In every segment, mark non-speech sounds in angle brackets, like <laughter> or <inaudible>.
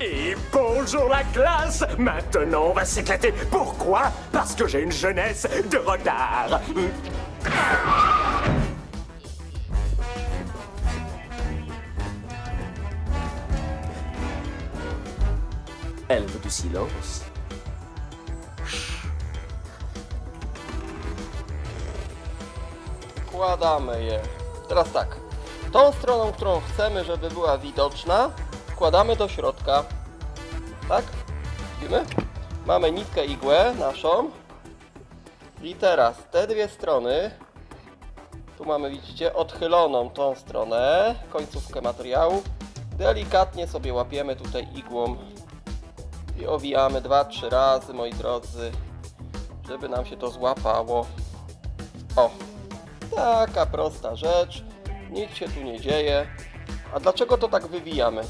Et bonjour la classe Maintenant on va s'éclater. Pourquoi Parce que j'ai une jeunesse de retard. Elle veut du silence. Wkładamy je. Teraz tak. Tą stroną, którą chcemy, żeby była widoczna, wkładamy do środka. Tak? Widzimy? Mamy nitkę igłę naszą. I teraz te dwie strony. Tu mamy, widzicie, odchyloną tą stronę, końcówkę materiału. Delikatnie sobie łapiemy tutaj igłą i owijamy 2-3 razy, moi drodzy, żeby nam się to złapało. O, Taka prosta rzecz, nic się tu nie dzieje. A dlaczego to tak wywijamy?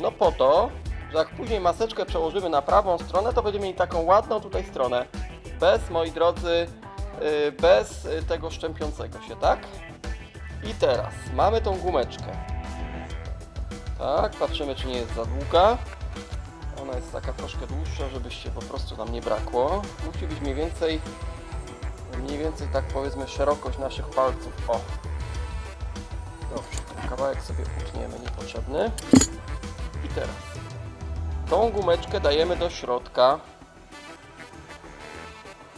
No po to, że jak później maseczkę przełożymy na prawą stronę, to będziemy mieli taką ładną tutaj stronę. Bez, moi drodzy, yy, bez y, tego szczępiącego się, tak? I teraz mamy tą gumeczkę. Tak, patrzymy czy nie jest za długa. Ona jest taka troszkę dłuższa, żebyście po prostu nam nie brakło. Musi być mniej więcej mniej więcej tak powiedzmy szerokość naszych palców. O! Dobrze, ten kawałek sobie utniemy niepotrzebny. Teraz tą gumeczkę dajemy do środka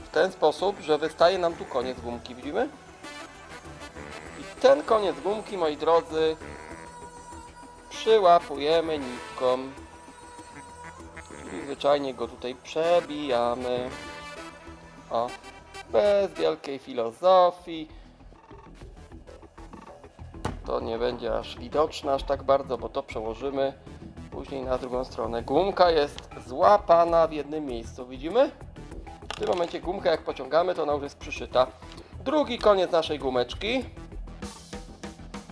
w ten sposób, że wystaje nam tu koniec gumki, widzimy? I ten koniec gumki, moi drodzy, przyłapujemy nitką i zwyczajnie go tutaj przebijamy. O, bez wielkiej filozofii. To nie będzie aż widoczne aż tak bardzo, bo to przełożymy później na drugą stronę. Gumka jest złapana w jednym miejscu, widzimy? W tym momencie gumkę jak pociągamy, to ona już jest przyszyta. Drugi koniec naszej gumeczki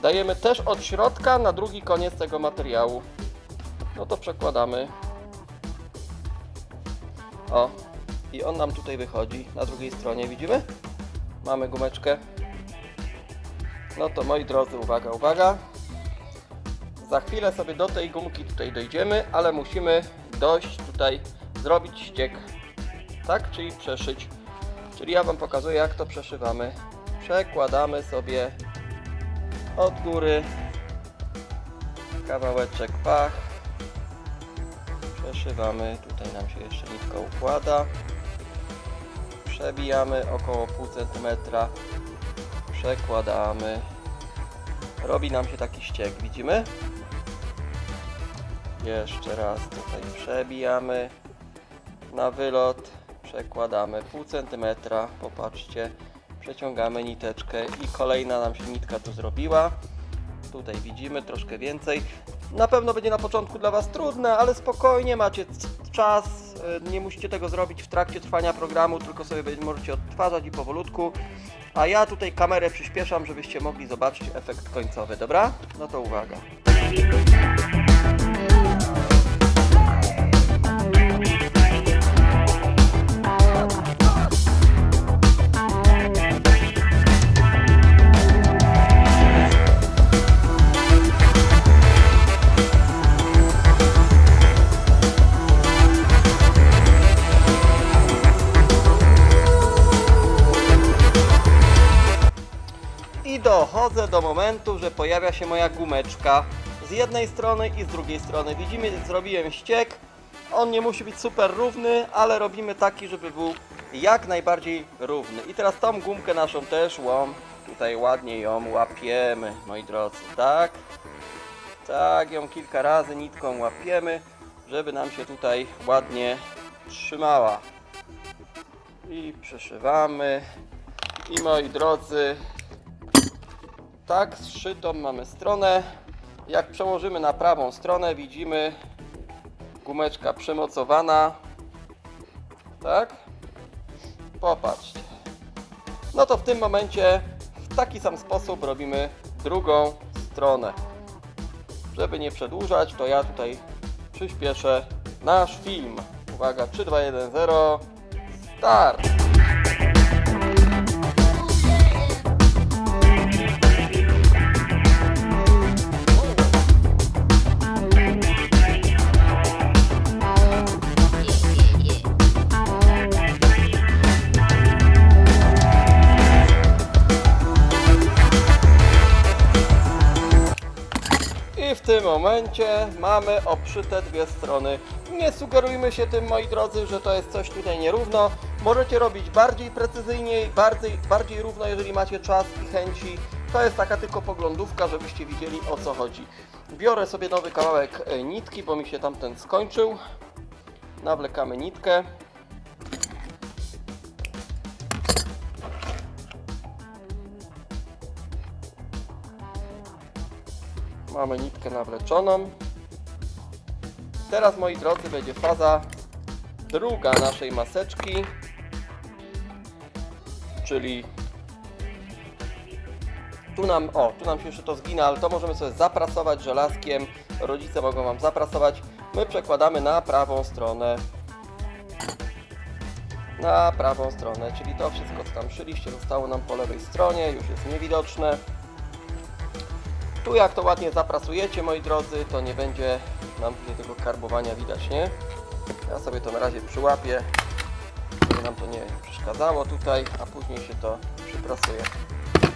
dajemy też od środka na drugi koniec tego materiału. No to przekładamy. O, i on nam tutaj wychodzi na drugiej stronie, widzimy? Mamy gumeczkę. No to moi drodzy, uwaga, uwaga. Za chwilę sobie do tej gumki tutaj dojdziemy, ale musimy dojść tutaj, zrobić ściek. Tak? Czyli przeszyć. Czyli ja Wam pokazuję jak to przeszywamy. Przekładamy sobie od góry kawałeczek pach. Przeszywamy, tutaj nam się jeszcze nitka układa przebijamy około pół centymetra, przekładamy, robi nam się taki ściek, widzimy? Jeszcze raz tutaj przebijamy na wylot, przekładamy pół centymetra, popatrzcie, przeciągamy niteczkę i kolejna nam się nitka tu zrobiła. Tutaj widzimy troszkę więcej. Na pewno będzie na początku dla Was trudne, ale spokojnie macie czas. y, Nie musicie tego zrobić w trakcie trwania programu, tylko sobie możecie odtwarzać i powolutku. A ja tutaj kamerę przyspieszam, żebyście mogli zobaczyć efekt końcowy, dobra? No to uwaga. Dochodzę do momentu, że pojawia się moja gumeczka z jednej strony i z drugiej strony. Widzimy, zrobiłem ściek. On nie musi być super równy, ale robimy taki, żeby był jak najbardziej równy. I teraz tą gumkę naszą też łom, tutaj ładnie ją łapiemy, moi drodzy, tak? Tak, ją kilka razy nitką łapiemy, żeby nam się tutaj ładnie trzymała. I przeszywamy. I moi drodzy, tak, zszytą mamy stronę. Jak przełożymy na prawą stronę, widzimy gumeczka przymocowana. Tak? Popatrzcie. No to w tym momencie w taki sam sposób robimy drugą stronę. Żeby nie przedłużać, to ja tutaj przyspieszę nasz film. Uwaga, 3, 2, 1, 0. Start! Tym momencie mamy obszyte dwie strony. Nie sugerujmy się tym, moi drodzy, że to jest coś tutaj nierówno. Możecie robić bardziej precyzyjnie, bardziej, bardziej równo, jeżeli macie czas i chęci. To jest taka tylko poglądówka, żebyście widzieli o co chodzi. Biorę sobie nowy kawałek e, nitki, bo mi się tamten skończył. Nawlekamy nitkę. Mamy nitkę nawleczoną. Teraz, moi drodzy, będzie faza druga naszej maseczki, czyli tu nam, o, tu nam się jeszcze to zgina, ale to możemy sobie zaprasować żelazkiem. Rodzice mogą Wam zaprasować. My przekładamy na prawą stronę. Na prawą stronę, czyli to wszystko, co tam szyliście, zostało nam po lewej stronie, już jest niewidoczne. Tu jak to ładnie zaprasujecie, moi drodzy, to nie będzie nam tutaj tego karbowania widać, nie? Ja sobie to na razie przyłapię, żeby nam to nie przeszkadzało tutaj, a później się to przyprasuje.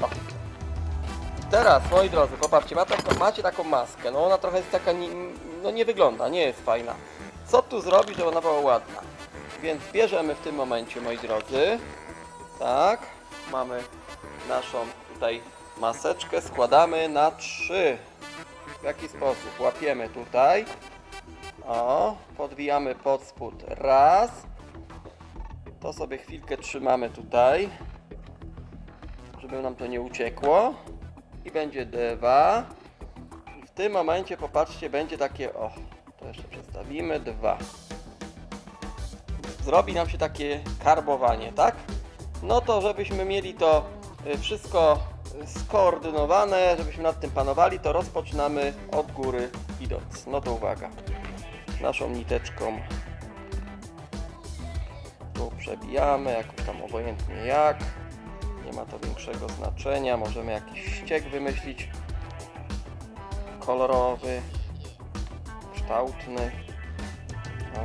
O. Teraz, moi drodzy, popatrzcie, ma taką, macie taką maskę, no ona trochę jest taka, nie, no nie wygląda, nie jest fajna. Co tu zrobić, żeby ona była ładna? Więc bierzemy w tym momencie, moi drodzy, tak, mamy naszą tutaj maseczkę, składamy na trzy. W jaki sposób? Łapiemy tutaj, o, podwijamy pod spód, raz, to sobie chwilkę trzymamy tutaj, żeby nam to nie uciekło. I będzie dwa. I w tym momencie popatrzcie będzie takie o to jeszcze przedstawimy. Dwa. Zrobi nam się takie karbowanie tak? No to żebyśmy mieli to y, wszystko skoordynowane żebyśmy nad tym panowali to rozpoczynamy od góry idąc no to uwaga naszą niteczką tu przebijamy jakoś tam obojętnie jak nie ma to większego znaczenia. Możemy jakiś ściek wymyślić. Kolorowy, kształtny. O,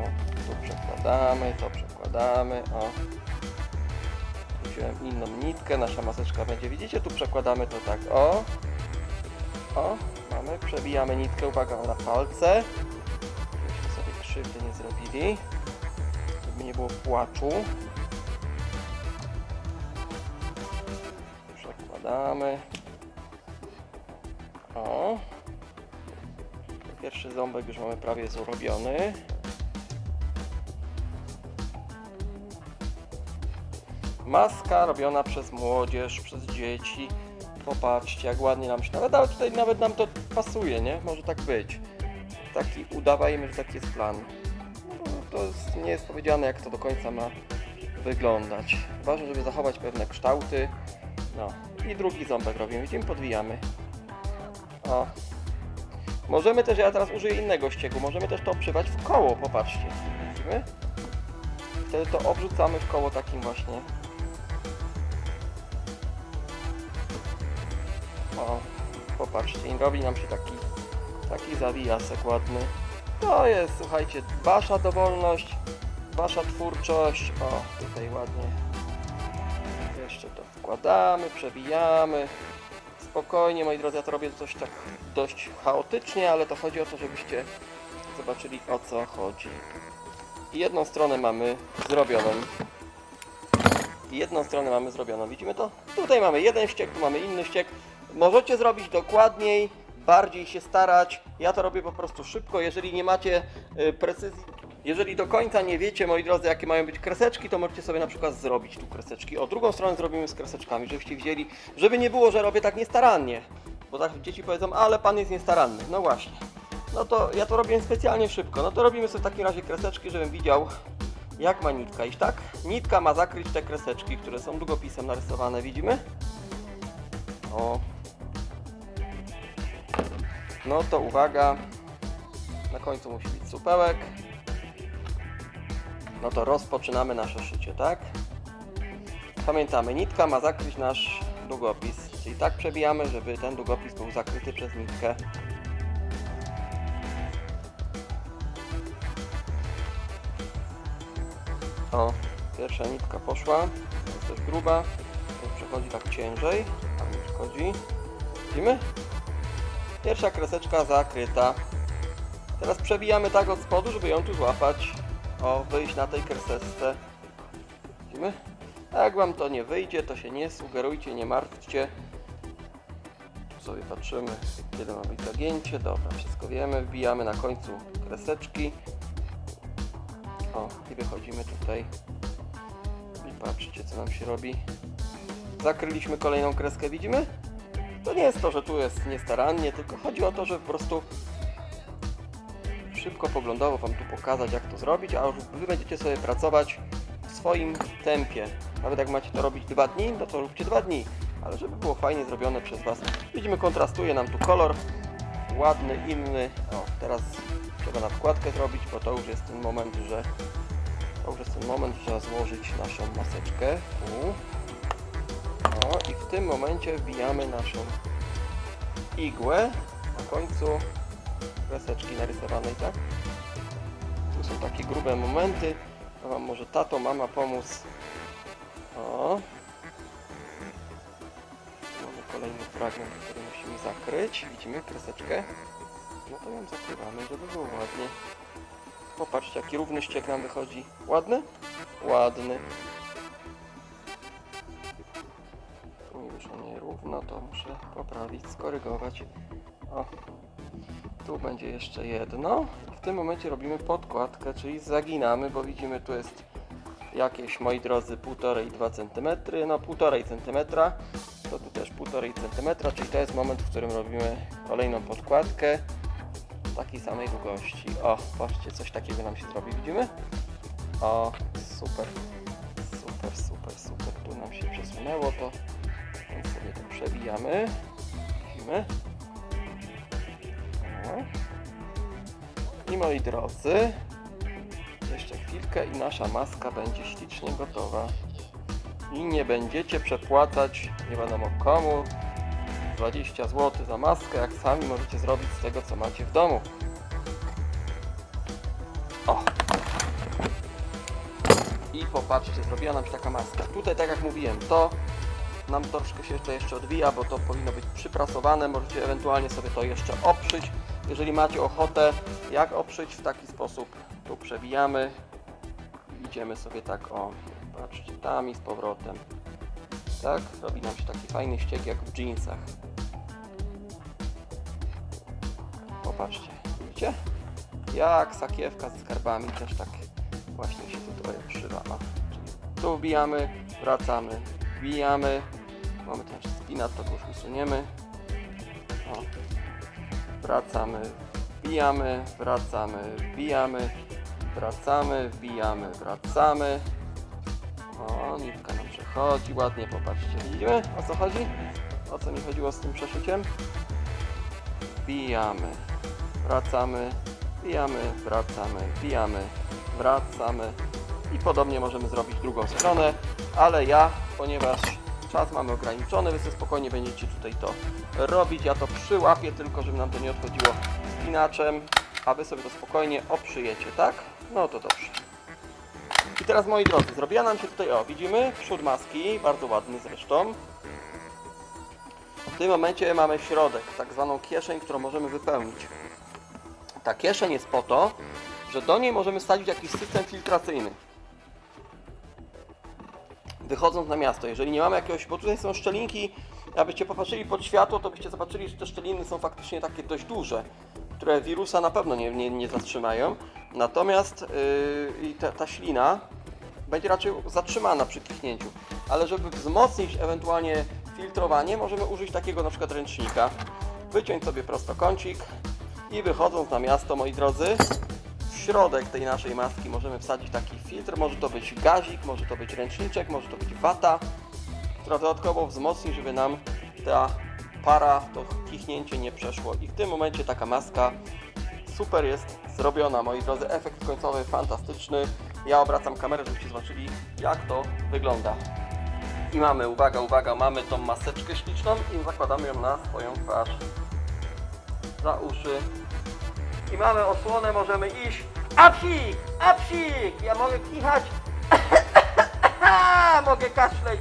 tu przekładamy, to przekładamy. O. Wziąłem inną nitkę, nasza maseczka będzie. Widzicie, tu przekładamy to tak. O. O, mamy, przebijamy nitkę, uwaga, na palce. Żebyśmy sobie krzywdy nie zrobili. Żeby nie było płaczu. Przekładamy. O. Pierwszy ząbek już mamy prawie zrobiony. Maska robiona przez młodzież, przez dzieci. Popatrzcie, jak ładnie nam się nawet, nawet tutaj nawet nam to pasuje, nie? Może tak być. Taki udawajmy, że taki jest plan. No, to jest, nie jest powiedziane, jak to do końca ma wyglądać. Ważne, żeby zachować pewne kształty. No i drugi ząbek robimy. Widzimy, podwijamy. O. Możemy też, ja teraz użyję innego ściegu, możemy też to obszywać w koło, popatrzcie. Widzimy? Wtedy to obrzucamy w koło takim właśnie. O, popatrzcie, i robi nam się taki, taki zawijasek ładny. To jest, słuchajcie, wasza dowolność, wasza twórczość. O, tutaj ładnie jeszcze to wkładamy, przebijamy. Spokojnie, moi drodzy, ja to robię coś tak dość chaotycznie, ale to chodzi o to, żebyście zobaczyli o co chodzi. Jedną stronę mamy zrobioną. Jedną stronę mamy zrobioną. Widzimy to? Tutaj mamy jeden ściek, tu mamy inny ściek. Możecie zrobić dokładniej, bardziej się starać. Ja to robię po prostu szybko. Jeżeli nie macie y, precyzji, jeżeli do końca nie wiecie, moi drodzy, jakie mają być kreseczki, to możecie sobie na przykład zrobić tu kreseczki. O drugą stronę zrobimy z kreseczkami, żebyście wzięli, żeby nie było, że robię tak niestarannie. Bo tak dzieci powiedzą, ale pan jest niestaranny. No właśnie. No to ja to robię specjalnie szybko. No to robimy sobie w takim razie kreseczki, żebym widział, jak ma nitka iść, tak? Nitka ma zakryć te kreseczki, które są długopisem narysowane, widzimy? O. No to uwaga. Na końcu musi być supełek. No to rozpoczynamy nasze szycie, tak? Pamiętamy, nitka ma zakryć nasz długopis. Czyli tak przebijamy, żeby ten długopis był zakryty przez nitkę. O, pierwsza nitka poszła. Jest też gruba. Przechodzi tak ciężej. Tam nie przechodzi. Widzimy? Pierwsza kreseczka zakryta. Teraz przebijamy tak od spodu, żeby ją tu złapać. O, wyjść na tej kreseczce. Widzimy? Jak wam to nie wyjdzie, to się nie sugerujcie, nie martwcie. Tu sobie patrzymy, kiedy ma być zagięcie. Dobra, wszystko wiemy. Wbijamy na końcu kreseczki. O, i wychodzimy tutaj. I patrzcie, co nam się robi. Zakryliśmy kolejną kreskę, widzimy? Nie jest to, że tu jest niestarannie, tylko chodzi o to, że po prostu szybko poglądowo Wam tu pokazać, jak to zrobić, a już Wy będziecie sobie pracować w swoim tempie. Nawet jak macie to robić dwa dni, no to róbcie dwa dni, ale żeby było fajnie zrobione przez Was. Widzimy, kontrastuje nam tu kolor, ładny, inny. O, teraz trzeba na wkładkę zrobić, bo to już jest ten moment, że to już jest ten moment, że trzeba złożyć naszą maseczkę. Tu. O, i w tym momencie wbijamy naszą igłę na końcu kreseczki narysowanej, tak? Tu są takie grube momenty. To Wam może tato, mama pomóc. O. Mamy kolejny fragment, który musimy zakryć. Widzimy kreseczkę. No to ją zakrywamy, żeby było ładnie. Popatrzcie, jaki równy ściek nam wychodzi. Ładny? Ładny. Poprawić, skorygować. O, tu będzie jeszcze jedno. W tym momencie robimy podkładkę, czyli zaginamy, bo widzimy tu jest jakieś, moi drodzy, 1,5-2 cm, no 1,5 cm, to tu też 1,5 cm, czyli to jest moment, w którym robimy kolejną podkładkę takiej samej długości. O, patrzcie, coś takiego nam się zrobi, widzimy? O, super, super, super, super, tu nam się przesunęło to, więc sobie to przebijamy, widzimy? I moi drodzy, jeszcze chwilkę i nasza maska będzie ślicznie gotowa. I nie będziecie przepłacać nie wiadomo komu 20 zł za maskę, jak sami możecie zrobić z tego, co macie w domu. O! I popatrzcie, zrobiła nam się taka maska. Tutaj, tak jak mówiłem, to nam troszkę się to jeszcze odwija, bo to powinno być przyprasowane. Możecie ewentualnie sobie to jeszcze oprzyć. Jeżeli macie ochotę, jak oprzyć w taki sposób, tu przewijamy. Idziemy sobie tak, o, patrzcie, tam i z powrotem. Tak, robi nam się taki fajny ściek jak w jeansach. Popatrzcie, widzicie? Jak sakiewka ze skarbami też tak właśnie się tu trochę przyda. O, czyli tu wbijamy, wracamy, wbijamy. Mamy ten jeszcze spinat, to już usuniemy. O. Wracamy, wbijamy, wracamy, wbijamy, wracamy, wbijamy, wracamy. O, nitka nam przechodzi, ładnie popatrzcie. Widzimy o co chodzi? O co mi chodziło z tym przeszyciem? Wbijamy, wracamy, wbijamy, wracamy, wbijamy, wracamy. I podobnie możemy zrobić drugą stronę, ale ja, ponieważ czas mamy ograniczony, wy sobie spokojnie będziecie tutaj to robić. Ja to przyłapię tylko, żeby nam to nie odchodziło spinaczem, a wy sobie to spokojnie oprzyjecie, tak? No to dobrze. I teraz moi drodzy, zrobiła nam się tutaj, o widzimy, przód maski, bardzo ładny zresztą. W tym momencie mamy środek, tak zwaną kieszeń, którą możemy wypełnić. Ta kieszeń jest po to, że do niej możemy wsadzić jakiś system filtracyjny. Wychodząc na miasto, jeżeli nie mamy jakiegoś, bo tutaj są szczelinki, abyście popatrzyli pod światło, to byście zobaczyli, że te szczeliny są faktycznie takie dość duże, które wirusa na pewno nie, nie, nie zatrzymają. Natomiast yy, ta, ta ślina będzie raczej zatrzymana przy kichnięciu. Ale żeby wzmocnić ewentualnie filtrowanie, możemy użyć takiego na przykład ręcznika. Wyciąć sobie prostokącik i wychodząc na miasto, moi drodzy, środek tej naszej maski możemy wsadzić taki filtr. Może to być gazik, może to być ręczniczek, może to być wata, która dodatkowo wzmocni, żeby nam ta para, to kichnięcie nie przeszło. I w tym momencie taka maska super jest zrobiona, moi drodzy. Efekt końcowy fantastyczny. Ja obracam kamerę, żebyście zobaczyli, jak to wygląda. I mamy, uwaga, uwaga, mamy tą maseczkę śliczną i zakładamy ją na swoją twarz. Za uszy. I mamy osłonę, możemy iść. Apsik! Apsik! Ja mogę kichać. <laughs> mogę kaszleć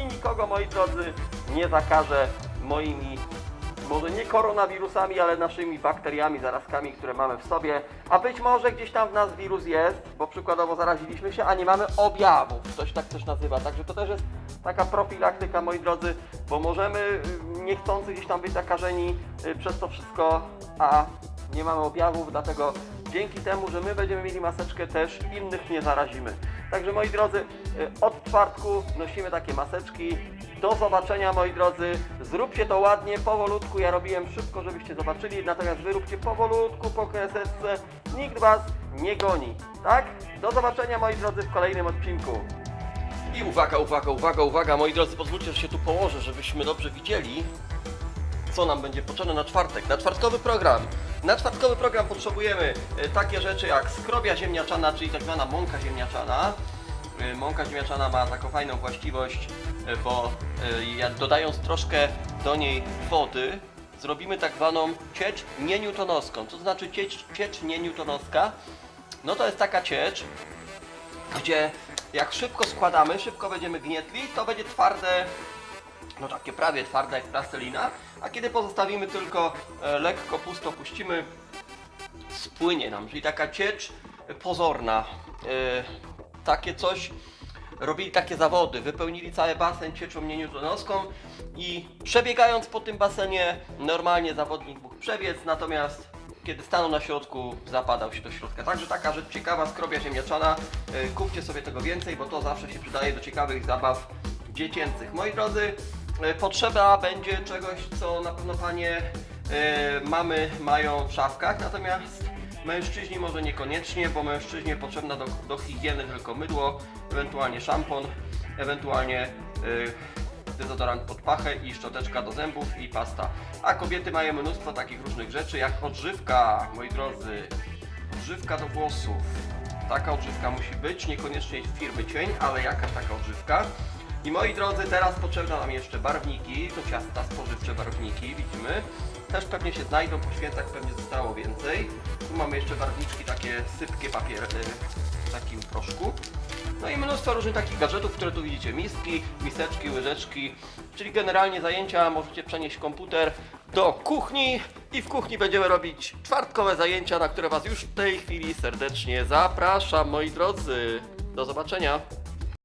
i nikogo, moi drodzy, nie zakażę moimi może nie koronawirusami, ale naszymi bakteriami, zarazkami, które mamy w sobie, a być może gdzieś tam w nas wirus jest, bo przykładowo zaraziliśmy się, a nie mamy objawów, ktoś tak też nazywa, także to też jest taka profilaktyka, moi drodzy, bo możemy y, niechcący gdzieś tam być zakażeni y, przez to wszystko, a nie mamy objawów, dlatego dzięki temu, że my będziemy mieli maseczkę, też innych nie zarazimy. Także moi drodzy, y, od czwartku nosimy takie maseczki. Do zobaczenia moi drodzy. Zróbcie to ładnie, powolutku. Ja robiłem szybko, żebyście zobaczyli, natomiast wy róbcie powolutku po kreseczce. Nikt was nie goni. Tak? Do zobaczenia moi drodzy w kolejnym odcinku. I uwaga, uwaga, uwaga, uwaga, moi drodzy, pozwólcie, że się tu położę, żebyśmy dobrze widzieli, co nam będzie potrzebne na czwartek, na czwartkowy program. Na czwartkowy program potrzebujemy e, takie rzeczy jak skrobia ziemniaczana, czyli tak zwana mąka ziemniaczana. E, Mąka ziemniaczana ma taką fajną właściwość, e, bo dodając troszkę do niej wody, zrobimy tak zwaną ciecz nienewtonowską. Co to znaczy ciecz, ciecz nienewtonowska? No to jest taka ciecz, gdzie jak szybko składamy, szybko będziemy gnietli, to będzie twarde, no takie prawie twarde jak plastelina, a kiedy pozostawimy tylko e, lekko pusto, puścimy, spłynie nam, czyli taka ciecz pozorna. E, takie coś, robili takie zawody, wypełnili cały basen cieczą nienewtonowską i przebiegając po tym basenie normalnie zawodnik mógł przebiec, natomiast kiedy stanął na środku, zapadał się do środka. Także taka rzecz ciekawa, skrobia ziemniaczana. E, Kupcie sobie tego więcej, bo to zawsze się przydaje do ciekawych zabaw dziecięcych. Moi drodzy, potrzeba będzie czegoś, co na pewno panie e, mamy mają w szafkach, natomiast mężczyźni może niekoniecznie, bo mężczyźnie potrzebna do, do higieny tylko mydło, ewentualnie szampon, ewentualnie e, dezodorant pod pachę i szczoteczka do zębów i pasta. A kobiety mają mnóstwo takich różnych rzeczy jak odżywka, moi drodzy. Odżywka do włosów. Taka odżywka musi być, niekoniecznie firmy cień, ale jakaś taka odżywka. I moi drodzy, teraz potrzebne nam jeszcze barwniki, do ciasta spożywcze barwniki, widzimy. Też pewnie się znajdą, po świętach pewnie zostało więcej. Tu mamy jeszcze barwniczki, takie sypkie papier y, w takim proszku. No i mnóstwo różnych takich gadżetów, które tu widzicie. Miski, miseczki, łyżeczki. Czyli generalnie zajęcia możecie przenieść komputer do kuchni i w kuchni będziemy robić czwartkowe zajęcia, na które Was już w tej chwili serdecznie zapraszam, moi drodzy. Do zobaczenia.